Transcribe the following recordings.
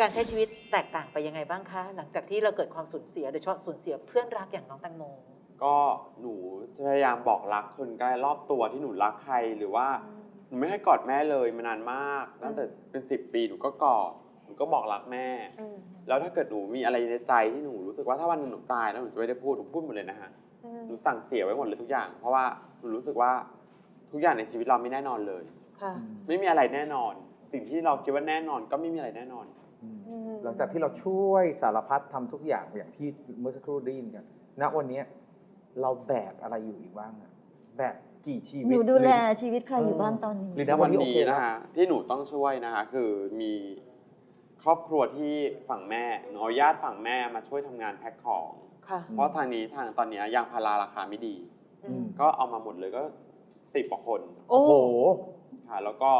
การใช้ชีวิตแตกต่างไปยังไงบ้างคะ หลังจากที่เราเกิดความสูญเสียโดยเฉพาะสูญเสียเพื่อนรักอย่างน้องแตงโม ก็หนูจะพยายามบอกรักคนใกล้รอบตัวที่หนูรักใครหรือว่าหนูไม่ให้กอดแม่เลยมานานมากตั้งแต่เป็นสิบปีหนูก็กอดหนูก็บอกรักแม่อืมแล้วถ้าเกิดหนูมีอะไรในใจที่หนูรู้สึกว่าถ้าวันหนึงหนูตายแล้วหนูจะไม่ได้พูดหนูพูดหมดเลยนะฮะอืมหนูสั่งเสียไว้หมดเลยทุกอย่าง เพราะว่าหนูรู้สึกว่าทุกอย่างในชีวิตเราไม่แน่นอนเลย ค่ะ ไม่มีอะไรแน่นอน สิ่งที่เราคิดว่าแน่นอนก็ไม่มีอะไรแน่นอนอืมอืม หลังจากที่เราช่วยสารพัดทำทุกอย่างอย่างที่เมื่อสักครู่ได้ยินกันณวันเนี้ยเราแบกอะไรอยู่อีกบ้างอะแบกกี่ชีหวิตนูดูแลหรือชีวิตใครอยู่บ้างตอนนี้หรือณณวันโอนี้เคนะแล้วคะที่หนูต้องช่วยนะคะคือมีครอบครัวที่ฝั่งแม่หนูเอาญาติฝั่งแม่มาช่วยทำงานแพ็คของค่ะเพราะทางนี้ทางตอนนี้ยางพาราราคาไม่ดีอืมก็เอามาหมดเลยก็สิบกว่าคน โอ้โอ้โหค่ะแล้วก็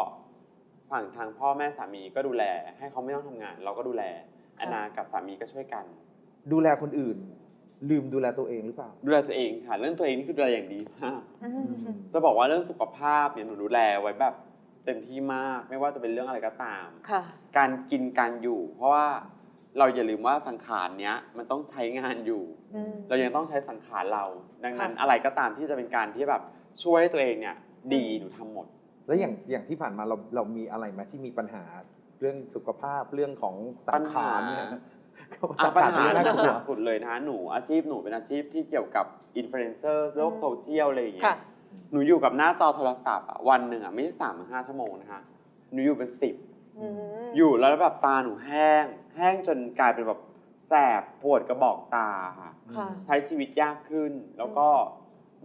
ฝั่งทางพ่อแม่สามีก็ดูแล ให้เขาไม่ต้องทำงาน เราก็ดูแลแอนนากับสามีก็ช่วยกัน ดูแลคนอื่น ลืมดูแลตัวเองหรือเปล่า ดูแลตัวเองค่ะ เรื่องตัวเองนี่คือดูแลอย่างดีมากอืมจะบอกว่าเรื่องสุขภาพเนี่ยหนูดูแลไว้แบบเต็มที่มาก ไม่ว่าจะเป็นเรื่องอะไรก็ตาม ค่ะ การกินการอยู่ เพราะว่าเราอย่าลืมว่าสังขารเนี้ยมันต้องใช้งานอยู่ อืม เรายังต้องใช้สังขารเรา ดังนั้นค่ะ อะไรก็ตามที่จะเป็นการที่แบบช่วยให้ตัวเองเนี่ยดีหนูทำหมด แล้วอย่างอย่างที่ผ่านมาเราเรามีอะไรไหมที่มีปัญหาเรื่องสุขภาพเรื่องของสังขารเนี่ยปัญหาเขาอะสังปัญขารหาเป็นเรื่องหน่ากลัวนักสุดเลยนะหนูอาชีพหนูเป็นอาชีพที่เกี่ยวกับอินฟลูเอนเซอร์โลกโซเชียลอะไรอย่างเงี้ค่ะ ยหนูอยู่กับหน้าจอโทรศัพท์อะวันหนึ่งอะไม่ใช่สามถึงห้าชั่วโมงนะคะหนูอยู่เป็นสิบอืมอยู่แล้วแบบตาหนูแห้ง แห้งจนกลายเป็นแบบแสบปวดกระบอกตาค่ะค่ะ ใช้ชีวิตยากขึ้น แล้วก็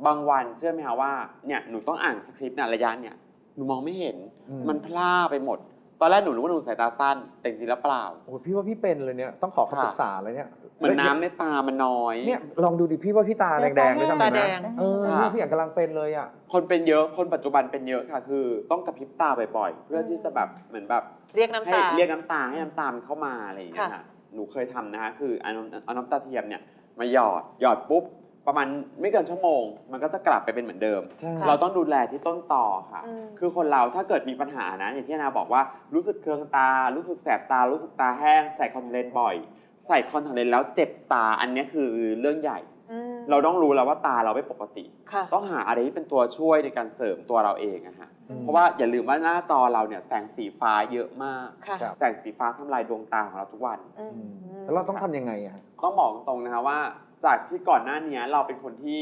บางวันเชื่อไหมคะว่าเนี่ยหนูต้องอ่านสคริปต์เนี่ยระยะเนี่ย หนูมองไม่เห็น อืม มันพล่าไปหมด ตอนแรกหนูรู้ว่าหนูสายตาสั้น แต่จริงๆแล้วเปล่า โอ้โหพี่ว่าพี่เป็นเลยเนี่ยต้องขอคำปรึกษาเลยเนี่ยเหมือนน้ำในตามันน้อย เนี่ยลองดูดิพี่ว่าพี่ตาแต่แดงๆไม่ตาทำแห้ไมตาแดงนะเออค่ะเนี่ยพี่อยากกำลังเป็นเลยอะ คนเป็นเยอะ คนปัจจุบันเป็นเยอะค่ะ คือ ต้องกระพริบตาบ่อยๆ เพื่อที่จะแบบเหมือนแบบ เรียกน้ำให้ตา เรียกน้ำตาให้น้ำตามันเข้ามาอะไรอย่างเงี้ยค่ะ ค่ะ หนูเคยทำนะคะคือเอาน้ำเอาน้ำตาเทียมเนี่ยมาหยอด หยอดปุ๊บ ประมาณไม่เกินชั่วโมง มันก็จะกลับไปเป็นเหมือนเดิม ใช่ เราต้องดูแลที่ต้นต่อค่ะ อืม คือคนเราถ้าเกิดมีปัญหานะ อย่างที่นาบอกว่ารู้สึกเคืองตา รู้สึกแสบตา รู้สึกตาแห้ง ใส่คอนแทคเลนส์บ่อย ใส่คอนแทคเลนส์แล้วเจ็บตาอันเนี้ยคือเรื่องใหญ่ อืมเราต้องรู้แล้วว่าตาเราไม่ปกติ ค่ะ ต้องหาอะไรที่เป็นตัวช่วยในการเสริมตัวเราเองอะฮะ อืม เพราะว่าอย่าลืมว่าหน้าจอเราเนี่ยแสงสีฟ้าเยอะมาก ค่ะครับ แสงสีฟ้าทำลายดวงตาของเราทุกวัน อืม แล้วเราต้องทำยังไงอะต้องบอกตรงๆนะคะว่า จากที่ก่อนหน้านี้เราเป็นคนที่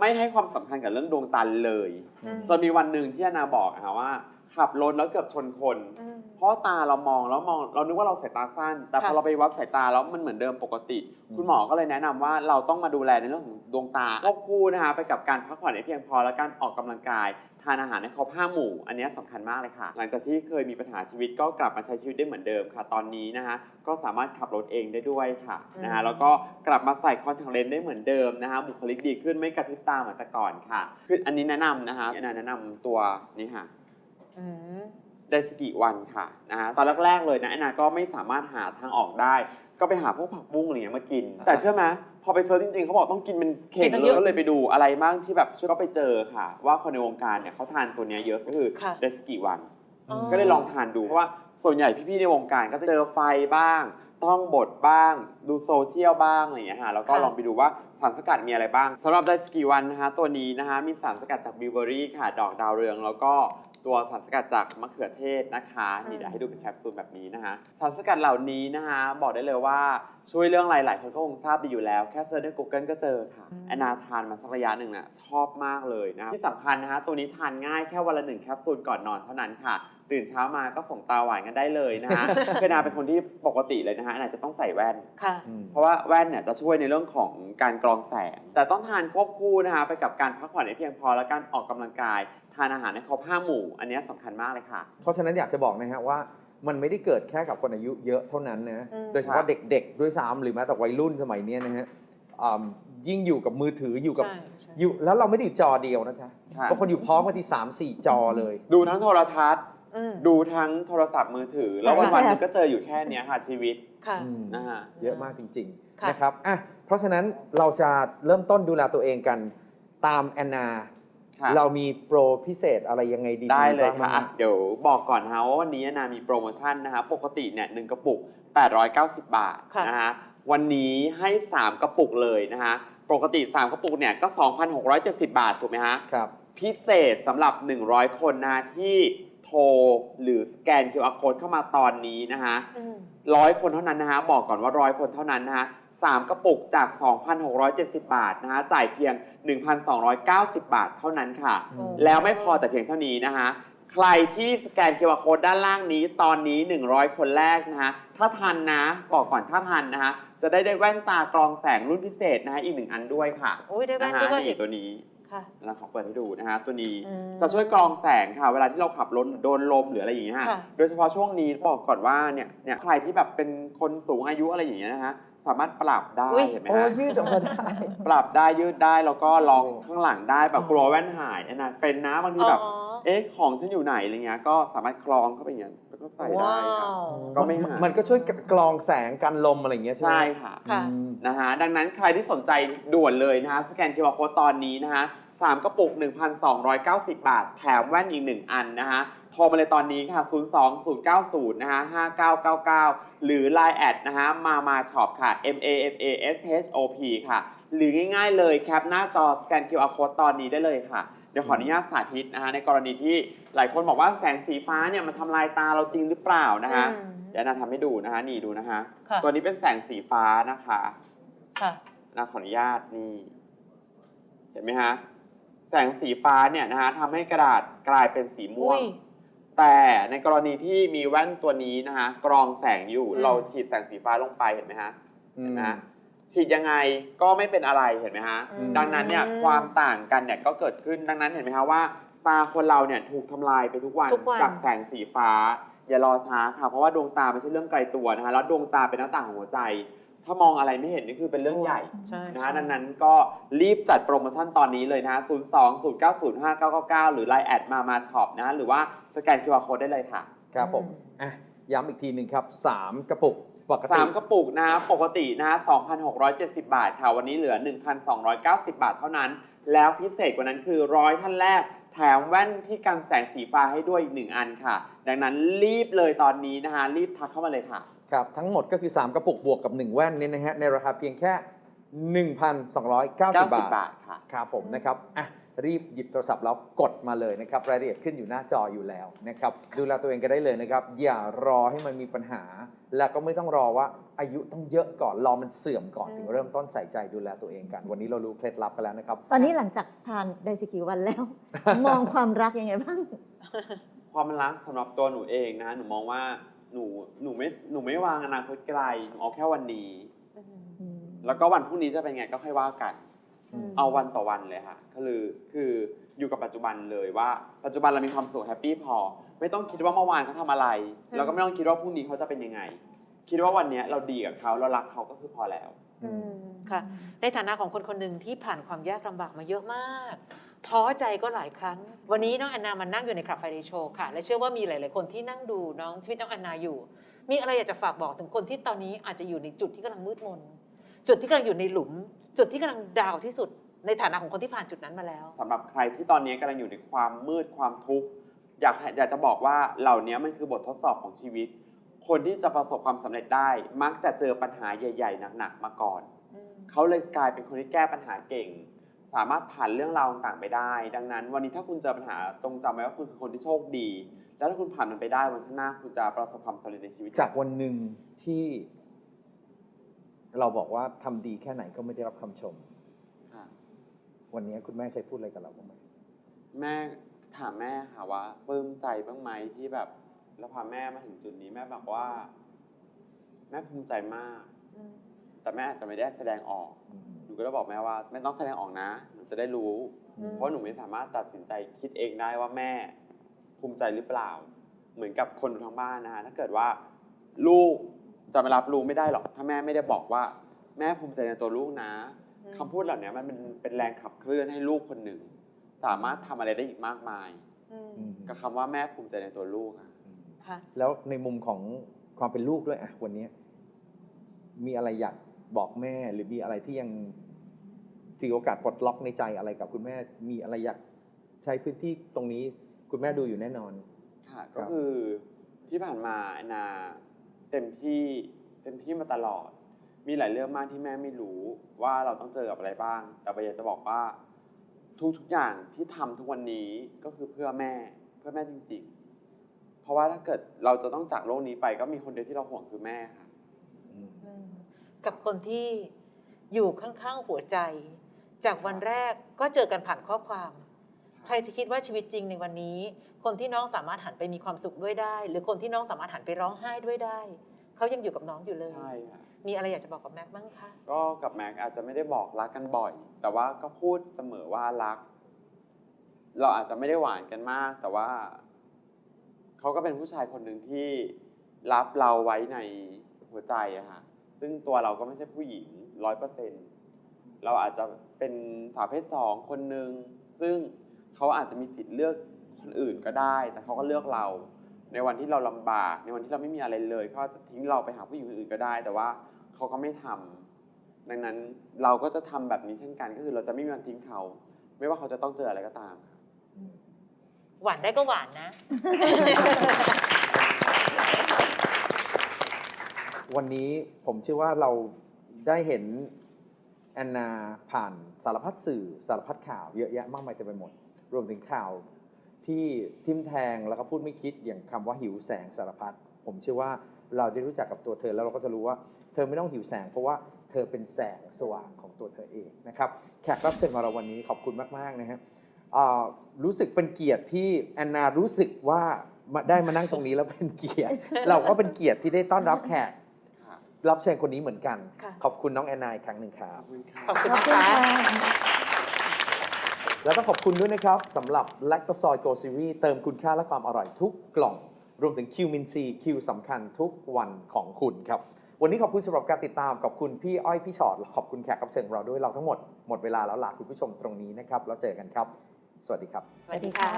ไม่ให้ความสำคัญกับเรื่องดวงตาเลย อืม จนมีวันหนึ่งที่อานาบอกอะค่ะว่า ขับรถแล้วเกือบชนคน อืม เพราะตาเรามองแล้วมองเรานึกว่าเราสายตาสั้น แต่พอค่ะ เราไปวัดสายตาแล้วมันเหมือนเดิมปกติอืมคุณหมอก็เลยแนะนำว่าเราต้องมาดูแลในเรื่องของดวงตาควบคู่นะคะไปกับการพักผ่อนให้เพียงพอและการออกกำลังกาย ทานอาหารให้ครบห้าหมู่ อันนี้สำคัญมากเลยค่ะ หลังจากที่เคยมีปัญหาชีวิตก็กลับมาใช้ชีวิตได้เหมือนเดิมค่ะ ตอนนี้นะคะก็สามารถขับรถเองได้ด้วยค่ะนะคะอืมแล้วก็กลับมาใส่คอนแทคเลนส์ได้เหมือนเดิมนะคะบุคลิกดีขึ้นไม่กระพริบตาเหมือนแต่ก่อนค่ะ คืออันนี้แนะนำนะคะแนะนำตัวนี้ค่ะอืม ไดสกิวันค่ะนะฮะตอนแรกๆเลยนะแอนนาก็ไม่สามารถหาทางออกได้ ก็ไปหาพวกผักบุ้งอะไรเงี้ยมากิน แต่เชื่อไหมพอไปเซิร์ชจริงๆเขาบอกต้องกินเป็นเข่งกินตั้งเลเยยอะก็เลยไปดูอะไรบ้างที่แบบช่วยก็ไปเจอค่ะ ว่าคนในวงการเนี่ยเขาทานตัวเนี้ยเยอะก็คือค่ะ ไดสกิวัน อ๋อ ก็เลยลองทานดูเพราะว่าส่วนใหญ่พี่ๆในวงการก็จะเจอไฟบ้าง ต้องบดบ้าง ดูโซเชียลบ้างอะไรอย่างเงี้ยฮะแล้วก็ค่ะ ลองไปดูว่าสารสกัดมีอะไรบ้างสำหรับไดสกิวันนะคะตัวนี้นะคะมีสารสกัดจากบิวเบอรี่ค่ะ ดอกดาวเรือง แล้วก็ ตัวสารสกัดจากมะเขือเทศนะคะนี่เดี๋ยวให้ดูเป็นแคปซูลแบบนี้นะคะสารสกัดเหล่านี้นะคะบอกได้เลยว่าช่วยเรื่องอะไรหลายคนก็คงทราบดีอยู่แล้ว แค่เซิร์ชใน Google ก็เจอค่ะอืมแอนนาทานมาสักระยะหนึ่งน่ะชอบมากเลยนะที่สำคัญนะคะตัวนี้ทานง่ายแค่วันละหนึ่งแคปซูลก่อนนอนเท่านั้นค่ะ ตื่นเช้ามาก็ส่งตาหวานกันได้เลยนะฮะคือนาเป็นคนที่ปกติเลยนะฮะอาจจะต้องใส่แว่น ค่ะอืมเพราะว่าแว่นเนี่ยจะช่วยในเรื่องของการกรองแสง แต่ต้องทานควบคู่นะคะไปกับการพักผ่อนให้เพียงพอและการออกกำลังกาย ทานอาหารให้ครบห้าหมู่ อันเนี้ยสำคัญมากเลยค่ะ เพราะฉะนั้นอยากจะบอกนะฮะว่า มันไม่ได้เกิดแค่กับคนอายุเยอะเท่านั้นนะอืม โดยเฉพาะเด็กๆด้วยซ้ำหรือแม้แต่วัยรุ่นสมัยเนี้ยนะฮะอ่ายิ่งอยู่กับมือถืออยู่กับใช่ใช่ อยู่แล้วเราไม่ได้อยู่จอเดียวนะจ๊ะค่ะ บางคนอยู่พร้อมกันที่สามสี่จอเลย ดูทั้งโทรทัศน์ อืมดูทั้งโทรศัพท์มือถือ แล้ววันวันๆหนึงก็เจออยู่แค่เนี้ยค่ะชีวิตค่ะ อืม นะฮะ เยอะมากจริงค่ะๆนะครับอะเพราะฉะนั้นเราจะเริ่มต้นดูแลตัวเองกันตามแอนนา ค่ะ เรามีโปรพิเศษอะไรยังไงดีๆได้เลยบ้างไหม ค่ะอะเดี๋ยวบอกก่อนนะคะว่าวันนี้นามีโปรโมชั่นนะคะ ปกติเนี่ยหนึ่งกระปุก 890 บาทค่ะ นะฮะวันนี้ให้ 3 กระปุกเลยนะฮะปกติ 3 กระปุกเนี่ยก็ 2,670 บาท ถูกไหมฮะ ครับ พิเศษสำหรับ 100 คนนะที่โทรหรือสแกน QR code เข้ามาตอนนี้นะฮะอืม ร้อยคนเท่านั้นนะฮะ บอกก่อนว่าร้อยคนเท่านั้นนะฮะ สามกระปุกจาก 2,670 บาทนะฮะจ่ายเพียง 1,290 บาทเท่านั้นค่ะ โอ้ แล้วไม่พอแต่เพียงเท่านี้นะฮะ ใครที่สแกน QR code ด้านล่างนี้ตอนนี้ 100 คนแรกนะฮะ ถ้าทันนะบอกก่อนถ้าทันนะฮะ จะได้ได้แว่นตากรองแสงรุ่นพิเศษนะฮะอีกหนึ่งอันด้วยค่ะอุ้ยได้แว่นนะฮะด้วยนี่ตัวนี้ ค่ะเราขอเปิดให้ดูนะฮะตัวนี้อืมจะช่วยกรองแสงค่ะ เวลาที่เราขับรถโดนลมหรืออะไรอย่างเงี้ยฮะค่ะ โดยเฉพาะช่วงนี้บอกก่อนว่าเนี่ยเนี่ยใครที่แบบเป็นคนสูงอายุอะไรอย่างเงี้ยนะฮะ สามารถปรับได้อุ๊ย เห็นไหมโอ้ฮะยืดออกมาได้ปรับได้ยืดได้แล้วก็ลองโอ้ข้างหลังได้แบบกลัวแว่นหายนะเป็นนะบางทีแบบอ๋อเอ๊ะของฉันอยู่ไหนอะไรเงี้ยก็สามารถคล้องเข้าไปอย่างเงี้ยแล้วก็ใส่ได้ว้าค่ะวก็ไม่หาย มันก็ช่วยกรองแสงกันลมอะไรอย่างเงี้ยใช่ไหมใช่ค่ะ ค่ะ อืม นะฮะดังนั้นใครที่สนใจด่วนเลยนะฮะสแกน QR Code ตอนนี้นะฮะสามกระปุก 1,290 บาท แถมแว่นอีก 1 อันนะฮะ โทรมาเลยตอนนี้ค่ะ 02 090 นะฮะ 5999 หรือ Line แอดนะฮะ มามาช็อปค่ะ M A M A S H O P ค่ะ หรือง่ายๆเลยแคปหน้าจอสแกน QR Code ตอนนี้ได้เลยค่ะ เดี๋ยวขออนุญาตสาธิตนะฮะ ในกรณีที่หลายคนบอกว่าแสงสีฟ้าเนี่ยมันทำลายตาเราจริงหรือเปล่านะฮะ อืม เดี๋ยวนาทำให้ดูนะฮะ นี่ดูนะฮะ ค่ะ ตัวนี้เป็นแสงสีฟ้านะคะ ค่ะ นะขออนุญาตนี่ เห็นไหมฮะ แสงสีฟ้าเนี่ยนะฮะทำให้กระดาษกลายเป็นสีม่วอุ้ง ย แต่ในกรณีที่มีแว่นตัวนี้นะฮะกรองแสงอยู่อืม เราฉีดแสงสีฟ้าลงไปเห็นไหมฮะอืเห็นม ไหมฮะฉีดยังไงก็ไม่เป็นอะไรเห็นไหมฮะอืม ดังนั้นเนี่ยความต่างกันเนี่ยก็เกิดขึ้นดังนั้นเห็นไหมฮะว่า ตาคนเราเนี่ยถูกทำลายไปทุกวันทุกวัน จากแสงสีฟ้า อย่ารอช้าค่ะเพราะว่าดวงตาไม่ใช่เรื่องไกลตัวนะฮะแล้วดวงตาเป็นหน้าต่างของหัวใจ ถ้ามองอะไรไม่เห็นนี่คือเป็นเรื่องใหญ่ใช่นะฮะใช่ดังนั้นก็รีบจัดโปรโมชั่นตอนนี้เลยนะฮะ0 2 0 9 0 5 9 9 9 หรือ Line แอดมามาช็อปนะฮะหรือว่าสแกน QR Code ได้เลยค่ะ ครับผมอะย้ำอีกทีหนึ่งครับสามกระปุกปกติ 3 กระปุกนะฮะปกตินะฮะ2,670 บาทค่ะ วันนี้เหลือ 1,290 บาทเท่านั้น แล้วพิเศษกว่านั้นคือร้อยท่านแรก แถมแว่นที่กันแสงสีฟ้าให้ด้วยอีกหนึ่งอันค่ะ ดังนั้นรีบเลยตอนนี้นะฮะรีบทักเข้ามาเลยค่ะ ครับทั้งหมดก็คือ 3 กระปุกบวกกับ 1 แว่นเนี่ยนะฮะในราคาเพียงแค่ 1,290 90 บาท บาทค่ะ ครับผมนะครับอะรีบหยิบโทรศัพท์แล้วกดมาเลยนะครับ รายละเอียดขึ้นอยู่หน้าจออยู่แล้วนะครับดูแลตัวเองกันได้เลยนะครับ อย่ารอให้มันมีปัญหา แล้วก็ไม่ต้องรอว่าอายุต้องเยอะก่อนรอมันเสื่อมก่อนอืมถึงเริ่มต้นใส่ใจดูแลตัวเองกัน วันนี้เรารู้เคล็ดลับกันแล้วนะครับ ตอนนี้หลังจากทานไดซิคิววันแล้ว มองความรักยังไงบ้าง ความรักสำหรับตัวหนูเองนะหนูมองว่า หนูหนูไม่หนูไม่วางอนาคตไกลหนูเอาแค่วันนี้อืมแล้วก็วันพรุ่งนี้จะเป็นไงก็ค่อยว่ากันอืมเอาวันต่อวันเลยค่ะก็คือคืออยู่กับปัจจุบันเลยว่า ปัจจุบันเรามีความสุขแฮปปี้พอ ไม่ต้องคิดว่าเมื่อวานเขาทำอะไรอืมแล้วก็ไม่ต้องคิดว่าพรุ่งนี้เขาจะเป็นยังไง คิดว่าวันเนี้ยเราดีกับเขาเรารักเขาก็คือพอแล้วอืมค่ะในฐานะของคนคนหนึ่งที่ผ่านความยากลำบากมาเยอะมาก ท้อใจก็หลายครั้ง วันนี้น้องแอนนามันนั่งอยู่ในคลับไฟเดย์โชว์ค่ะ และเชื่อว่ามีหลาย ๆ คนที่นั่งดูน้องชีวิตน้องแอนนาอยู่ มีอะไรอยากจะฝากบอกถึงคนที่ตอนนี้อาจจะอยู่ในจุดที่กำลังมืดมน จุดที่กำลังอยู่ในหลุม จุดที่กำลังดาวที่สุด ในฐานะของคนที่ผ่านจุดนั้นมาแล้ว สำหรับใครที่ตอนนี้กำลังอยู่ในความมืดความทุกข์อยากให้อยากจะบอกว่าเหล่านี้มันคือบททดสอบของชีวิต คนที่จะประสบความสำเร็จได้ มักจะเจอปัญหาใหญ่ ๆ หนักๆมาก่อน เขาเลยกลายเป็นคนที่แก้ปัญหาเก่ง สามารถผ่านเรื่องราวต่างๆไปได้ ดังนั้น วันนี้ถ้าคุณเจอปัญหาจงจำไว้ว่าคุณคือคนที่โชคดี แล้วถ้าคุณผ่านมันไปได้วันข้างหน้าคุณจะประสบความสำเร็จในชีวิตจากวันหนึ่งที่ เราบอกว่าทำดีแค่ไหนก็ไม่ได้รับคำชม ค่ะวันนี้คุณแม่เคยพูดอะไรกับเราบ้างไหมแม่ถามแม่ค่ะว่าปลื้มใจบ้างไหมที่แบบเราพาแม่มาถึงจุดนี้แม่บอกว่า แม่ภูมิใจมากแต่แม่อาจจะไม่ได้แสดงออก อืมห นูก็เลยบอกแม่ว่าไม่ต้องแสดงออกนะ หนูจะได้รู้อืมเพราะหนูไม่สามารถตัดสินใจคิดเองได้ว่าแม่ภูมิใจหรือเปล่า เหมือนกับคนทั้งบ้านนะฮะถ้าเกิดว่าลูกจะมารับรู้ไม่ได้หรอก ถ้าแม่ไม่ได้บอกว่า แม่ภูมิใจในตัวลูกนะคำพูดเหล่านี้มันเป็นเป็นแรงขับเคลื่อนให้ลูกคนหนึ่ง สามารถทำอะไรได้อีกมากมายอืมอืมกับคำว่าแม่ภูมิใจในตัวลูกอะอืมค่ะแล้วในมุมของความเป็นลูกด้วยอะวันนี้มีอะไรอยาก บอกแม่หรือมีอะไรที่ยังถือโอกาสปลดล็อกในใจอะไรกับคุณแม่มีอะไรอยากใช้พื้นที่ตรงนี้คุณแม่ดูอยู่แน่นอน ค่ะครัก็บคือที่ผ่านมานาเต็มที่เต็มที่มาตลอด มีหลายเรื่องมากที่แม่ไม่รู้ว่าเราต้องเจอกับอะไรบ้าง แต่ปอยากจะบอกว่า ทุกทุกๆอย่างที่ทำทุกวันนี้ก็คือเพื่อแม่เพื่อแม่จริง ๆ เพราะว่าถ้าเกิดเราจะต้องจากโลกนี้ไปก็มีคนเดียวที่เราห่วงคือแม่ค่ะอืมอืม กับคนที่อยู่ข้างๆหัวใจ จากวันแรกก็เจอกันผ่านข้อความ ใครจะคิดว่าชีวิตจริงในวันนี้ คนที่น้องสามารถหันไปมีความสุขด้วยได้ หรือคนที่น้องสามารถหันไปร้องไห้ด้วยได้เขายังอยู่กับน้องอยู่เลยใช่ค่ะมีอะไรอยากจะบอกกับแม็กบ้างคะก็กับแม็กอาจจะไม่ได้บอกรักกันบ่อย แต่ว่าก็พูดเสมอว่ารัก เราอาจจะไม่ได้หวานกันมาก แต่ว่าเขาก็เป็นผู้ชายคนหนึ่งที่รับเราไว้ในหัวใจอะค่ะ ซึ่งตัวเราก็ไม่ใช่ผู้หญิงร้อยเปอร์เซ็นเราอาจจะเป็นสาวเพศสองคนหนึ่งซึ่งเขาอาจจะมีสิทธิ์เลือกคนอื่นก็ได้ แต่เขาก็เลือกเรา ในวันที่เราลำบาก ในวันที่เราไม่มีอะไรเลยเขาจะทิ้งเราไปหาผู้หญิงคนอื่นก็ได้ แต่ว่าเขาก็ไม่ทำดังนั้นเราก็จะทำแบบนี้เช่นกัน ก็คือเราจะไม่มีวันทิ้งเขา ไม่ว่าเขาจะต้องเจออะไรก็ตาม หวานได้ก็หวานนะ วันนี้ผมเชื่อว่าเราได้เห็นแอนนาผ่านสารพัดสื่อสารพัดข่าวเยอะแยะมากมายเต็มไปหมด รวมถึงข่าวที่ทิมแทงแล้วก็พูดไม่คิดอย่างคำว่าหิวแสงสารพัดผมเชื่อว่าเราได้รู้จักกับตัวเธอแล้วเราก็จะรู้ว่าเธอไม่ต้องหิวแสง เพราะว่าเธอเป็นแสงสว่างของตัวเธอเองนะครับแขกรับเชิญของเราวันนี้ขอบคุณมากๆนะฮะอ่ารู้สึกเป็นเกียรติที่แอนนารู้สึกว่าได้มานั่งตรงนี้แล้วเป็นเกียรติ เราก็เป็นเกียรติที่ได้ต้อนรับแขก รับเชิญคนนี้เหมือนกัน ค่ะ ขอบคุณน้องแอนนาอีกครั้งหนึ่งครัขบอบคุณค่ะขอบคุณขอบนะคุณคะ ค่ะแล้วก็ขอบคุณด้วยนะครับสำหรับ l a c t o s o y Go Series เติมคุณค่าและความอร่อยทุกกล่อง รวมถึงคิวมินซีคิวสำคัญทุกวันของคุณครับ วันนี้ขอบคุณสำหรับการติดตามขอบคุณพี่อ้อยพี่ชอตและขอบคุณแขกรับเชิญของเราด้วยเราทั้งหมด หมดเวลาแล้วลาคุณผู้ชมตรงนี้นะครับ แล้วเจอกันครับ สวัสดีครับ สวัสดีค่ะ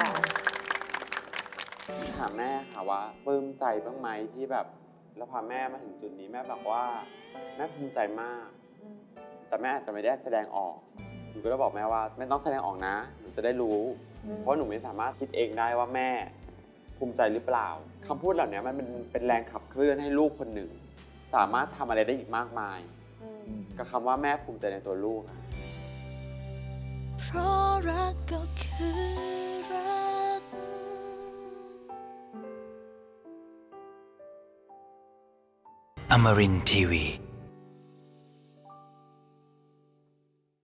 ถามแม่ค่ะว่าปลื้มใจบ้างไหมที่แบบ เราพาแม่มาถึงจุดนี้แม่บอกว่าแม่ภูมิใจมาก แต่แม่อาจจะไม่ได้แสดงออกหนูก็เลยบอกแม่ว่าไม่ต้องแสดงออกนะหนูจะได้รู้ เพราะหนูไม่สามารถคิดเองได้ว่าแม่ภูมิใจหรือเปล่าคำพูดเหล่านี้มันเป็นเป็นแรงขับเคลื่อนให้ลูกคนหนึ่ง สามารถทำอะไรได้อีกมากมาย กับคำว่าแม่ภูมิใจในตัวลูกค่ะเพราะรักก็คือรัก Amarin Tiwi.